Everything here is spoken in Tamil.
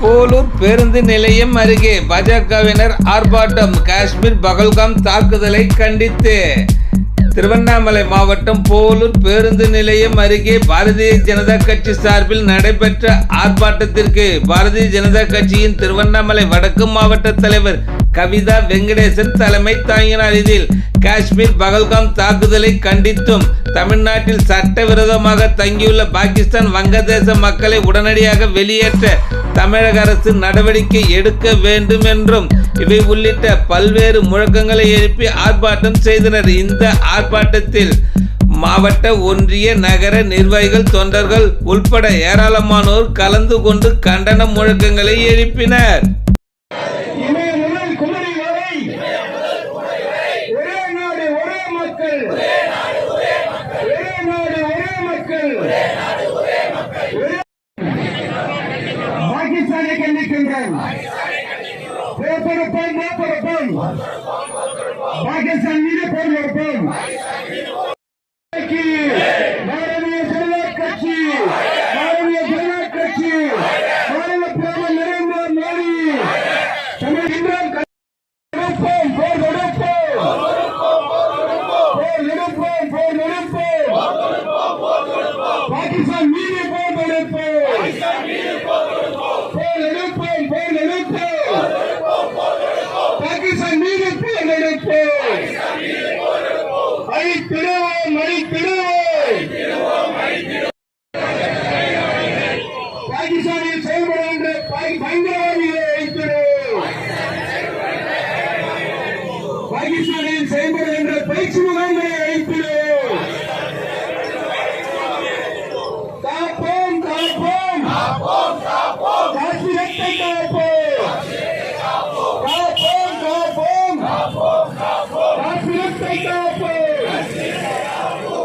போலூர் பேருந்து நிலையம் அருகே பாஜகவினர் ஆர்ப்பாட்டம். காஷ்மீர் பகல்காம் தாக்குதலை கண்டித்து திருவண்ணாமலை மாவட்டம் போலூர் பேருந்து நிலையம் அருகே பாரதிய ஜனதா கட்சி சார்பில் நடைபெற்ற ஆர்ப்பாட்டத்திற்கு பாரதிய ஜனதா கட்சியின் திருவண்ணாமலை வடக்கு மாவட்ட தலைவர் கவிதா வெங்கடேசன் தலைமை தாங்கினார். இதில் காஷ்மீர் பகல்காம் தாக்குதலை கண்டித்தும் தமிழ்நாட்டில் சட்டவிரோதமாக தங்கியுள்ள பாகிஸ்தான் வங்கதேச மக்களை உடனடியாக வெளியேற்ற தமிழக அரசு நடவடிக்கை எடுக்க வேண்டும் என்றும் இவை உள்ளிட்ட பல்வேறு முழக்கங்களை எழுப்பி ஆர்ப்பாட்டம் செய்தனர். இந்த ஆர்ப்பாட்டத்தில் மாவட்ட ஒன்றிய நகர நிர்வாகிகள் தொண்டர்கள் உள்பட ஏராளமானோர் கலந்து கொண்டு கண்டன முழக்கங்களை எழுப்பினர். கண்டிக்கின்றோம். போர்த்தொடுப்போம் போர்த்தொடுப்போம் பாகிஸ்தான் மீது போர் தொடுப்போம் பாரதிய ஜனதா கட்சி பாரதிய ஜனதா கட்சி பிரதமர் நரேந்திர மோடி. தமிழ்கின்றோம் கொடுப்போம் போர் கொடுப்போம் போர் போர் பாகிஸ்தான் மீது போர் கொடுப்போம் போர் எடுப்போம் போர் எடுப்போம் பாகிஸ்தான் மீது போர் எடுப்போம் அழித்திடுவோம் அழித்திடுவோம் பாகிஸ்தானில் செயல்படுகின்ற பை- பயங்கரவாதிகளை அழித்திடுவோம் பாகிஸ்தானில் செயல்படுகின்ற பயிற்சி முகாம்களை அழித்திடுவோம் காப்போம் காப்போம் காஷ்மீரத்தை காப்போம் காப்போம் காப்போம் காஷ்மீரத்தை காப்போம்